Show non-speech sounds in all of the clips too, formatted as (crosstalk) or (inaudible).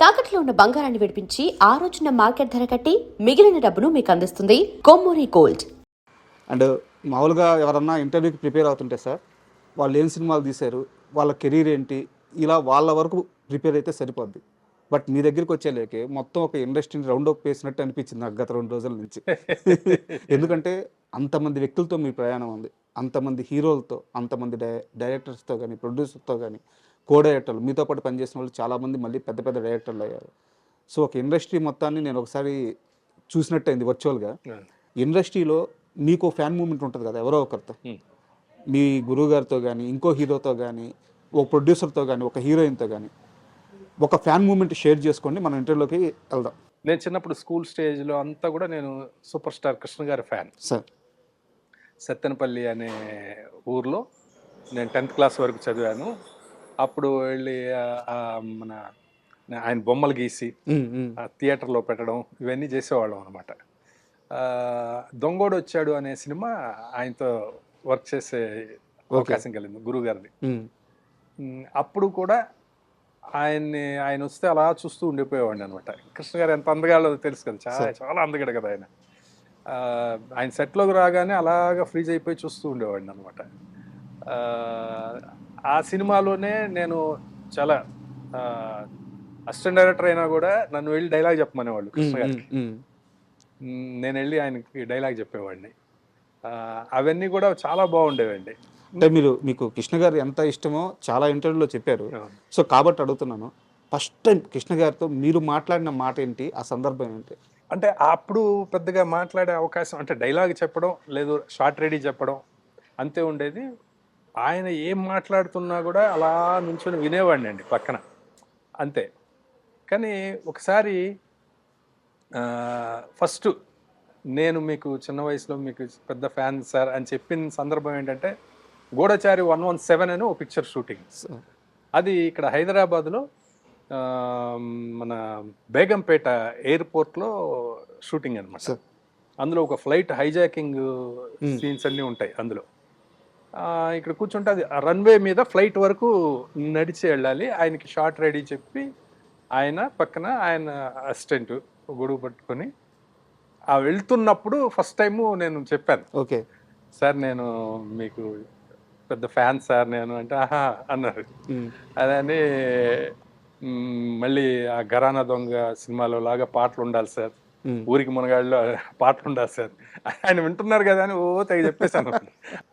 తాకట్లో ఉన్న బంగారాన్ని విడిపించి ఆ రోజున మార్కెట్ ధర కట్టి మిగిలిన డబ్బును మీకు అందిస్తుంది కొమ్మూరి గోల్డ్. అండ్ మామూలుగా ఎవరన్నా ఇంటర్వ్యూకి ప్రిపేర్ అవుతుంటే సార్ వాళ్ళు ఏం సినిమాలు తీశారు వాళ్ళ కెరీర్ ఏంటి ఇలా వాళ్ళ వరకు ప్రిపేర్ అయితే సరిపోద్ది. బట్ మీ దగ్గరికి వచ్చేలేకే మొత్తం ఒక ఇండస్ట్రీని రౌండ్ అప్ వేసినట్టు అనిపించింది నాకు గత రెండు రోజుల నుంచి. (laughs) ఎందుకంటే అంతమంది వ్యక్తులతో మీ ప్రయాణం ఉంది. అంతమంది హీరోలతో అంతమంది డై డైరెక్టర్స్తో కానీ ప్రొడ్యూసర్తో కానీ కో డైరెక్టర్లు మీతో పాటు పనిచేసిన వాళ్ళు చాలామంది మళ్ళీ పెద్ద పెద్ద డైరెక్టర్లు అయ్యారు. సో ఒక ఇండస్ట్రీ మొత్తాన్ని నేను ఒకసారి చూసినట్టయింది వర్చువల్గా. ఇండస్ట్రీలో మీకు ఫ్యాన్ మూమెంట్ ఉంటుంది కదా ఎవరో ఒకరితో. Hmm. మీ గురువు గారితో కానీ ఇంకో హీరోతో కానీ ఒక ప్రొడ్యూసర్తో కానీ ఒక హీరోయిన్తో కానీ ఒక ఫ్యాన్ మూమెంట్ షేర్ చేసుకోండి మన ఇంటర్వ్యూలోకి వెళ్దాం. నేను చిన్నప్పుడు స్కూల్ స్టేజ్లో అంతా కూడా నేను సూపర్ స్టార్ కృష్ణ గారి ఫ్యాన్. సార్. సత్తెనపల్లి అనే ఊర్లో నేను టెన్త్ క్లాస్ వరకు చదివాను. అప్పుడు వెళ్ళి మన ఆయన బొమ్మలు గీసి ఆ థియేటర్లో పెట్టడం ఇవన్నీ చేసేవాళ్ళం అనమాట దొంగోడు వచ్చాడు అనే సినిమా ఆయనతో వర్క్ చేసే అవకాశం కలిగింది గురువు గారిది ఉమ్, అప్పుడు కూడా ఆయన్ని ఆయన వస్తే అలా చూస్తూ ఉండిపోయేవాడిని అనమాట కృష్ణ గారు ఎంత అందగాడో తెలుసు కదా చాలా చాలా అందగాడు కదా ఆయన. ఆయన సెట్లోకి రాగానే అలాగా ఫ్రీజ్ అయిపోయి చూస్తూ ఉండేవాడిని అనమాట ఆ సినిమాలోనే నేను చాలా అసిస్టెంట్ డైరెక్టర్ అయినా కూడా నన్ను వెళ్ళి డైలాగ్ చెప్పమనేవాళ్ళు కృష్ణ గారు నేను వెళ్ళి ఆయనకి డైలాగ్ చెప్పేవాడిని. అవన్నీ కూడా చాలా బాగుండేవండి. అంటే మీరు మీకు కృష్ణ గారు ఎంత ఇష్టమో చాలా ఇంటర్వ్యూలో చెప్పారు. సో కాబట్టి అడుగుతున్నాను ఫస్ట్ టైం కృష్ణ గారితో మీరు మాట్లాడిన మాట ఏంటి? ఆ సందర్భం ఏంటి? అంటే అప్పుడు పెద్దగా మాట్లాడే అవకాశం అంటే డైలాగ్ చెప్పడం లేదు షార్ట్ రెడీ చెప్పడం అంతే ఉండేది. ఆయన ఏం మాట్లాడుతున్నా కూడా అలా నుంచొని వినేవాడిని అండి పక్కన. అంతే. కానీ ఒకసారి ఫస్ట్ నేను మీకు చిన్న వయసులో మీకు పెద్ద ఫ్యాన్ సార్ అని చెప్పిన సందర్భం ఏంటంటే గూఢచారి వన్ వన్ సెవెన్ అని ఒక పిక్చర్ షూటింగ్. అది ఇక్కడ హైదరాబాద్లో మన బేగంపేట ఎయిర్పోర్ట్లో షూటింగ్ అనమాట. అందులో ఒక ఫ్లైట్ హైజాకింగ్ సీన్స్ అన్నీ ఉంటాయి అందులో. ఇక్కడ కూర్చుంటే అది రన్వే మీద ఫ్లైట్ వరకు నడిచి వెళ్ళాలి. ఆయనకి షార్ట్ రెడీ చెప్పి ఆయన పక్కన ఆయన అసిస్టెంట్ గొడుగు పట్టుకొని ఆ వెళ్తున్నప్పుడు ఫస్ట్ టైము నేను చెప్పాను. ఓకే. సార్ నేను మీకు పెద్ద ఫ్యాన్ సార్ నేను అంటే ఆహా అన్నారు. అదని మళ్ళీ ఆ గరానా దొంగ సినిమాలో లాగా పాటలు ఉండాలి సార్. ఊరికి మునగాళ్ళలో పాటలు ఉండాలి సార్. ఆయన వింటున్నారు కదా అని ఓ తెగ చెప్పేశాను.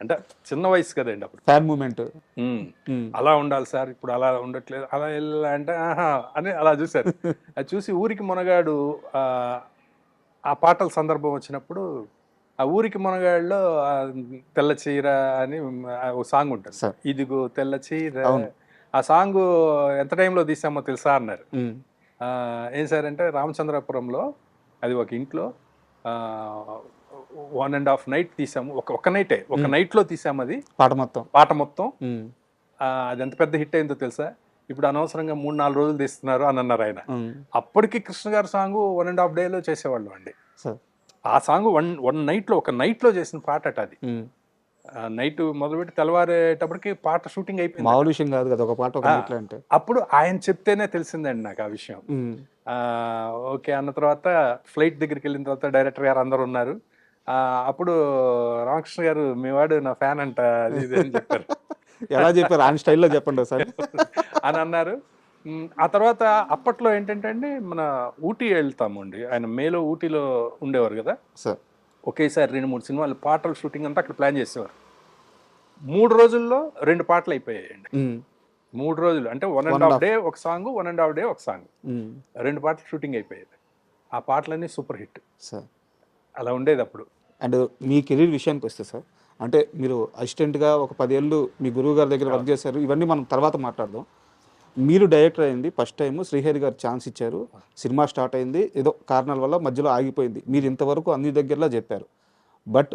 అంటే చిన్న వయసు కదండి అప్పుడు. ఫ్యాన్ మూమెంట్ అలా ఉండాలి సార్ ఇప్పుడు అలా ఉండట్లేదు అలా వెళ్ళా అంటే ఆహా అని అలా చూశారు. (laughs) అది చూసి ఊరికి మునగాడు ఆ, ఆ పాటల సందర్భం వచ్చినప్పుడు ఆ ఊరికి మునగాడులో తెల్ల చీర అని ఒక సాంగ్ ఉంటుంది. సార్. ఇదిగో తెల్ల చీర. ఆ సాంగ్ ఎంత టైంలో తీసామో తెలుసా అన్నారు. ఆ, ఏం సార్ అంటే రామచంద్రపురంలో అది ఒక ఇంట్లో వన్ అండ్ హాఫ్ నైట్ తీసాము. ఒక ఒక నైటే ఒక నైట్లో తీసాము అది. పాట మొత్తం. పాట మొత్తం. అది ఎంత పెద్ద హిట్ అయిందో తెలుసా? ఇప్పుడు అనవసరంగా మూడు నాలుగు రోజులు తీస్తున్నారు అని అన్నారు ఆయన. అప్పటికి కృష్ణ గారి సాంగ్ వన్ అండ్ హాఫ్ డేలో చేసేవాళ్ళు అండి. ఆ సాంగ్ వన్ వన్ నైట్లో ఒక నైట్లో చేసిన పాట అట అది. నైట్ మొదలుపెట్టి తెల్లవారేటప్పటికి పాట షూటింగ్ అయిపోయింది. మామూలు విషయం కాదు కదా ఒక పాట అంటే. అప్పుడు ఆయన చెప్తేనే తెలిసిందండి నాకు ఆ విషయం. ఓకే అన్న తర్వాత ఫ్లైట్ దగ్గరికి వెళ్ళిన తర్వాత డైరెక్టర్ గారు అందరు ఉన్నారు. అప్పుడు రామకృష్ణ గారు మీ వాడు నా ఫ్యాన్ అంట అది ఇది అని చెప్పారు. (laughs) ఎలా చెప్పారు? ఆయన స్టైల్లో చెప్పండి సార్ (laughs) అని అన్నారు. ఆ తర్వాత అప్పట్లో ఏంటంటే అండి మన ఊటీ వెళ్తాము అండి ఆయన మేలో ఊటీలో ఉండేవారు కదా? సార్. ఒకేసారి రెండు మూడు సినిమాలు పాటల షూటింగ్ అంతా అక్కడ ప్లాన్ చేసేవారు. మూడు రోజుల్లో రెండు పాటలు అయిపోయాయండి. మూడు రోజులు అంటే వన్ అండ్ హాఫ్ డే ఒక song one and half day ఒక సాంగ్ ఉమ్. రెండు పాటలు షూటింగ్ అయిపోయేది. ఆ పాటలన్నీ సూపర్ హిట్ సార్ అలా ఉండేది అప్పుడు. అండ్ మీ కెరీర్ విషయానికి వస్తే సార్ అంటే మీరు అసిస్టెంట్గా ఒక పదేళ్ళు మీ గురువు గారి దగ్గర వర్క్ చేశారు. ఇవన్నీ మనం తర్వాత మాట్లాడదాం. మీరు డైరెక్టర్ అయింది ఫస్ట్ టైం శ్రీహరి గారు ఛాన్స్ ఇచ్చారు. సినిమా స్టార్ట్ అయింది. ఏదో కారణాల వల్ల మధ్యలో ఆగిపోయింది. మీరు ఇంతవరకు అన్ని దగ్గరలో చెప్పారు. బట్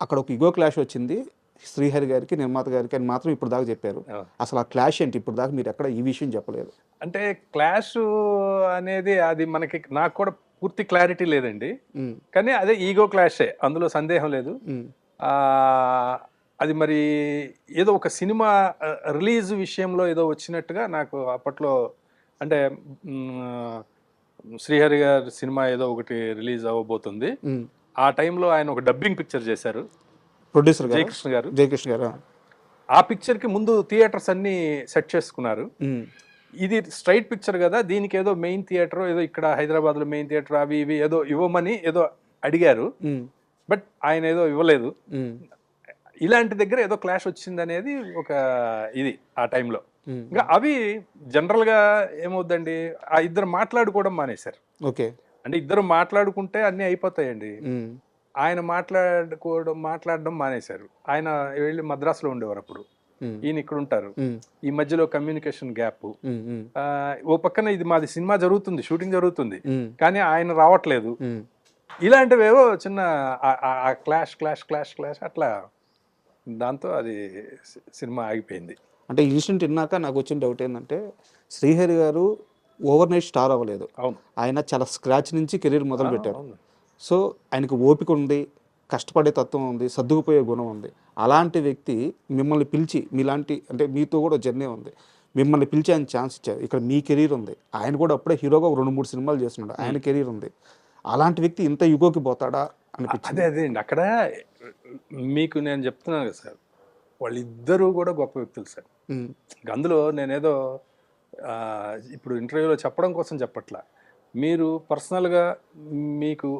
అక్కడ ఒక ఇగో క్లాష్ వచ్చింది. శ్రీహరి గారికి నిర్మాత గారికి అని మాత్రం ఇప్పుడు దాకా చెప్పారు. అసలు ఆ క్లాష్ ఏంటి? ఇప్పుడు దాకా మీరు ఎక్కడ ఈ విషయం చెప్పలేదు. అంటే క్లాష్ అనేది అది మనకి నాకు కూడా పూర్తి క్లారిటీ లేదండి. కానీ అదే ఈగో క్లాషే అందులో సందేహం లేదు. అది మరి ఏదో ఒక సినిమా రిలీజ్ విషయంలో ఏదో వచ్చినట్టుగా నాకు అప్పట్లో అంటే శ్రీహరి గారి సినిమా ఏదో ఒకటి రిలీజ్ అవ్వబోతుంది. ఆ టైంలో ఆయన ఒక డబ్బింగ్ పిక్చర్ చేశారు. ప్రొడ్యూసర్ గారు? జయకృష్ణ గారు. జయకృష్ణ గారు? ఆ పిక్చర్కి ముందు థియేటర్స్ అన్ని సెట్ చేసుకున్నారు. ఇది స్ట్రైట్ పిక్చర్ కదా దీనికి ఏదో మెయిన్ థియేటర్ ఏదో ఇక్కడ హైదరాబాద్లో మెయిన్ థియేటర్ అవి ఇవి ఏదో ఇవ్వమని ఏదో అడిగారు. బట్ ఆయన ఏదో ఇవ్వలేదు. ఇలాంటి దగ్గర ఏదో క్లాష్ వచ్చింది అనేది ఒక ఇది ఆ టైంలో. ఇంకా అవి జనరల్గా ఏమవుద్దండి? ఆ ఇద్దరు మాట్లాడుకోవడం మానేశారు. ఓకే. అంటే ఇద్దరు మాట్లాడుకుంటే అన్నీ అయిపోతాయండి. ఆయన మాట్లాడుకోవడం మాట్లాడడం మానేశారు. ఆయన వెళ్ళి మద్రాసులో ఉండేవారు అప్పుడు. ఈయన ఇక్కడ ఉంటారు. ఈ మధ్యలో కమ్యూనికేషన్ గ్యాప్. ఓ పక్కన ఇది మాది సినిమా జరుగుతుంది షూటింగ్ జరుగుతుంది. కానీ ఆయన రావట్లేదు. ఇలాంటివేవో చిన్న ఆ- క్లాష్ క్లాష్ క్లాష్ క్లాష్ అట్లా దాంతో అది సినిమా ఆగిపోయింది. అంటే ఇన్సిడెంట్ విన్నాక నాకు వచ్చిన డౌట్ ఏంటంటే శ్రీహరి గారు ఓవర్ నైట్ స్టార్ అవ్వలేదు. అవును. ఆయన చాలా స్క్రాచ్ నుంచి కెరీర్ మొదలు పెట్టారు. సో ఆయనకు ఓపిక ఉంది కష్టపడే తత్వం ఉంది సర్దుకుపోయే గుణం ఉంది. అలాంటి వ్యక్తి మిమ్మల్ని పిలిచి మీలాంటి అంటే మీతో కూడా జర్నీ ఉంది. మిమ్మల్ని పిలిచి ఆయన ఛాన్స్ ఇచ్చారు. ఇక్కడ మీ కెరీర్ ఉంది. ఆయన కూడా అప్పుడే హీరోగా రెండు మూడు సినిమాలు చేస్తున్నాడు. ఆయన కెరీర్ ఉంది. అలాంటి వ్యక్తి ఇంత యుగోకి పోతాడా అదే అదే అండి. అక్కడ మీకు నేను చెప్తున్నాను కదా సార్. వాళ్ళిద్దరూ కూడా గొప్ప వ్యక్తులు సార్. అందులో నేనేదో ఇప్పుడు ఇంటర్వ్యూలో చెప్పడం కోసం చెప్పట్లా. మీరు పర్సనల్గా మీకు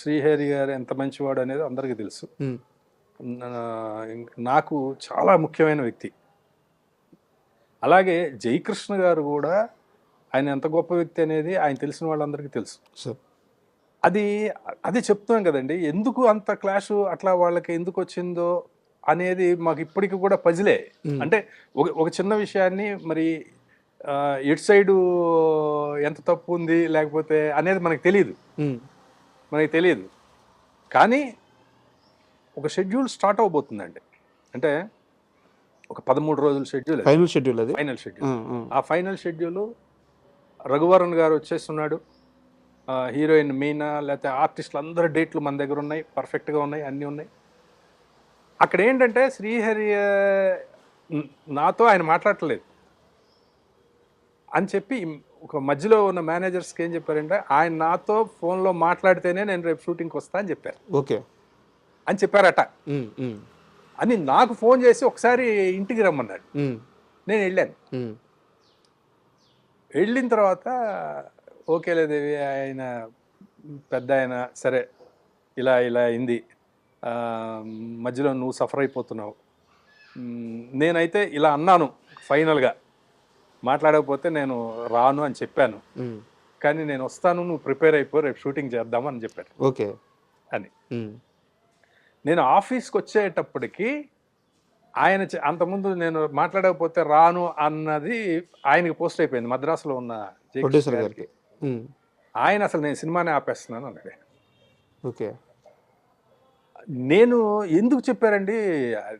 శ్రీహరి గారు ఎంత మంచివాడు అనేది అందరికీ తెలుసు. నాకు చాలా ముఖ్యమైన వ్యక్తి. అలాగే జయకృష్ణ గారు కూడా ఆయన ఎంత గొప్ప వ్యక్తి అనేది ఆయన తెలిసిన వాళ్ళందరికీ తెలుసు. అది అది చెప్తున్నాం కదండి ఎందుకు అంత క్లాష్ అట్లా వాళ్ళకి ఎందుకు వచ్చిందో అనేది మాకు ఇప్పటికి కూడా పజిలే. అంటే ఒక ఒక చిన్న విషయాన్ని మరి ఎటు సైడు ఎంత తప్పు ఉంది లేకపోతే అనేది మనకు తెలియదు మనకి తెలియదు కానీ ఒక షెడ్యూల్ స్టార్ట్ అవబోతుందండి. అంటే ఒక పదమూడు రోజుల షెడ్యూల్. ఫైనల్ షెడ్యూల్ అది? Final schedule. ఆ ఫైనల్ షెడ్యూల్ రఘువరన్ గారు వచ్చేస్తున్నాడు. హీరోయిన్ మీనా లేకపోతే ఆర్టిస్టులు అందరు డేట్లు మన దగ్గర ఉన్నాయి. పర్ఫెక్ట్గా ఉన్నాయి. అన్నీ ఉన్నాయి. అక్కడ ఏంటంటే శ్రీహరి నాతో ఆయన మాట్లాడట్లేదు. అని చెప్పి ఒక మధ్యలో ఉన్న మేనేజర్స్కి ఏం చెప్పారంటే ఆయన నాతో ఫోన్లో మాట్లాడితేనే నేను రేపు షూటింగ్కి వస్తా అని చెప్పారు. ఓకే. అని చెప్పారట. అని నాకు ఫోన్ చేసి ఒకసారి ఇంటికి రమ్మన్నాడు. నేను వెళ్ళాను. వెళ్ళిన తర్వాత ఓకేలే దేవి ఆయన పెద్ద ఆయన సరే ఇలా ఇలా అయింది. మధ్యలో నువ్వు సఫర్ అయిపోతున్నావు. నేనైతే ఇలా అన్నాను ఫైనల్గా. మాట్లాడకపోతే నేను రాను అని చెప్పాను. కానీ నేను వస్తాను నువ్వు ప్రిపేర్ అయిపో రేపు షూటింగ్ చేద్దాము అని చెప్పారు ఓకే. అని. నేను ఆఫీస్కి వచ్చేటప్పటికి ఆయన అంతకుముందు నేను మాట్లాడకపోతే రాను అన్నది ఆయనకి పోస్ట్ అయిపోయింది. మద్రాసులో ఉన్న ప్రొడ్యూసర్ గారికి. ఆయన అసలు నేను సినిమానే ఆపేస్తున్నాను అన్నాడు. ఓకే. నేను ఎందుకు చెప్పారండి?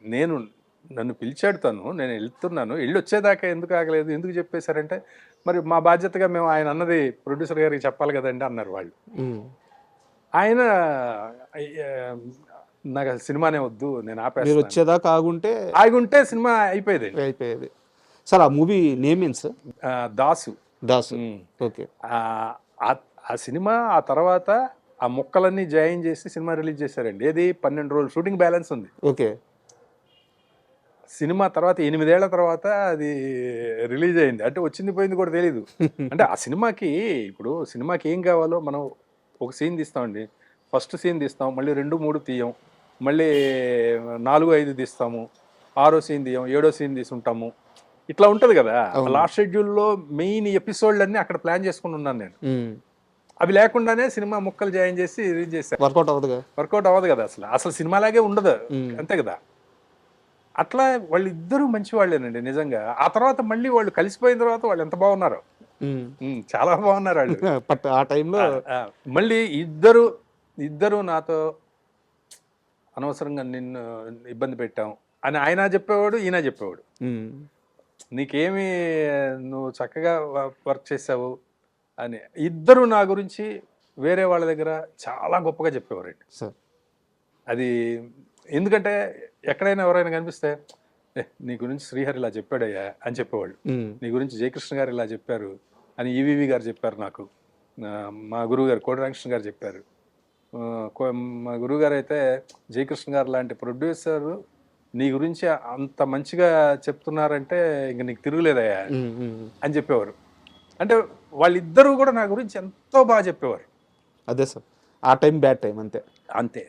నేను నన్ను పిలిచాడు తను నేను వెళ్తున్నాను. వెళ్ళి వచ్చేదాకా ఎందుకు ఆగలేదు? ఎందుకు చెప్పేశారంటే మరి మా బాధ్యతగా మేము ఆయన అన్నది ప్రొడ్యూసర్ గారికి చెప్పాలి కదండి అన్నారు వాళ్ళు. ఆయన "అయ్య, నాకు అసలు సినిమానే వద్దు నేను మీరు ఆపేస్తాను వచ్చేదాకా ఆగుంటే ఆగి ఉంటే సినిమా అయిపోయేది. అయిపోయేది. సార్ ఆ మూవీ నేమ్ ఏంటి సార్? దాసు. దాసు. ఓకే. ఆ సినిమా ఆ తర్వాత ఆ మొక్కలన్నీ జాయిన్ చేసి సినిమా రిలీజ్ చేశారండి. ఏది? పన్నెండు రోజులు షూటింగ్ బ్యాలెన్స్ ఉంది. ఓకే. సినిమా తర్వాత ఎనిమిదేళ్ళ తర్వాత అది రిలీజ్ అయింది. అంటే వచ్చింది పోయింది కూడా తెలియదు (laughs) అంటే ఆ సినిమాకి ఇప్పుడు సినిమాకి ఏం కావాలో మనం ఒక సీన్ తీస్తామండి. ఫస్ట్ సీన్ తీస్తాం మళ్ళీ రెండు మూడు తీయం మళ్ళీ నాలుగు ఐదు తీస్తాము ఆరో సీన్ తీయం ఏడో సీన్ తీసుంటాము. ఇట్లా ఉంటది కదా. లాస్ట్ షెడ్యూల్లో మెయిన్ ఎపిసోడ్లన్నీ అక్కడ ప్లాన్ చేసుకుని ఉన్నాను నేను. అవి లేకుండానే సినిమా ముక్కలు జాయిన్ చేసి రిలీజ్ చేశారు వర్కౌట్ అవ్వదుగా? వర్కౌట్ అవ్వదు కదా అసలు. అసలు సినిమాలాగే ఉండదు. అంతే కదా. అట్లా వాళ్ళిద్దరూ మంచి వాళ్ళేనండి నిజంగా. ఆ తర్వాత మళ్ళీ వాళ్ళు కలిసిపోయిన తర్వాత వాళ్ళు ఎంత బాగున్నారు. చాలా బాగున్నారు వాళ్ళు. (laughs) బట్ ఆ టైంలో మళ్ళీ ఇద్దరు ఇద్దరు నాతో అనవసరంగా నిన్ను ఇబ్బంది పెట్టాం అని ఆయన చెప్పేవాడు ఈయన చెప్పేవాడు. నీకేమి నువ్వు చక్కగా వర్క్ చేసావు అని. ఇద్దరు నా గురించి వేరే వాళ్ళ దగ్గర చాలా గొప్పగా చెప్పేవారండి. సార్. అది ఎందుకంటే ఎక్కడైనా ఎవరైనా కనిపిస్తే "ఏ, నీ గురించి శ్రీహరి ఇలా చెప్పాడయ్యా అని చెప్పేవాళ్ళు. నీ గురించి జయకృష్ణ గారు ఇలా చెప్పారు అని ఈవీవి గారు చెప్పారు నాకు. మా గురువు గారు కోడి రామకృష్ణ గారు చెప్పారు. మా గురువు గారు అయితే జయకృష్ణ గారు లాంటి ప్రొడ్యూసర్ నీ గురించి అంత మంచిగా చెప్తున్నారంటే ఇంక నీకు తిరుగులేదయ్యా. అని చెప్పేవారు. అంటే వాళ్ళిద్దరూ కూడా నా గురించి ఎంతో బాగా చెప్పేవారు. అదే సార్. ఆ టైం బ్యాడ్ టైం అంతే. అంతే.